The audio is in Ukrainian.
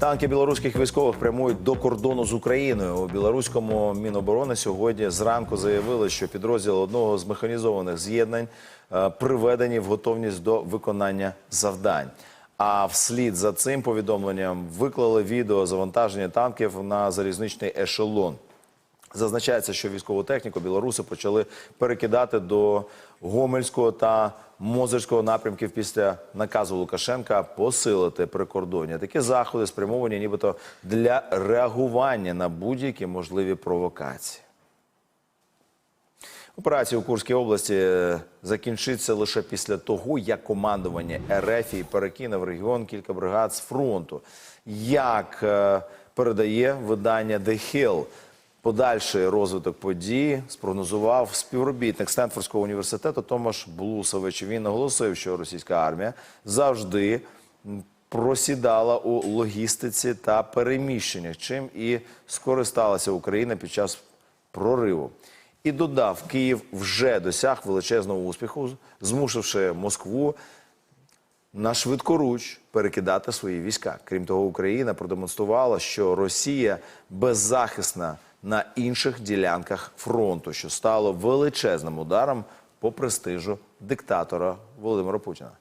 Танки білоруських військових прямують до кордону з Україною. У білоруському міноборони сьогодні зранку заявили, що підрозділи одного з механізованих з'єднань е, приведені в готовність до виконання завдань. А вслід за цим повідомленням виклали відео завантаження танків на залізничний ешелон. Зазначається, що військову техніку білоруси почали перекидати до Гомельського та Мозерського напрямків після наказу Лукашенка посилити прикордоння. Такі заходи спрямовані нібито для реагування на будь-які можливі провокації. Операція у Курській області е, закінчиться лише після того, як командування РФ перекине в регіон кілька бригад з фронту. Як е, передає видання The Hill, подальший розвиток подій спрогнозував співробітник Стенфордського університету Томаш Блусович. Він наголосив, що російська армія завжди просідала у логістиці та переміщеннях, чим і скористалася Україна під час прориву. І додав, Київ вже досяг величезного успіху, змусивши Москву на швидкоруч перекидати свої війська. Крім того, Україна продемонструвала, що Росія беззахисна на інших ділянках фронту, що стало величезним ударом по престижу диктатора Володимира Путіна.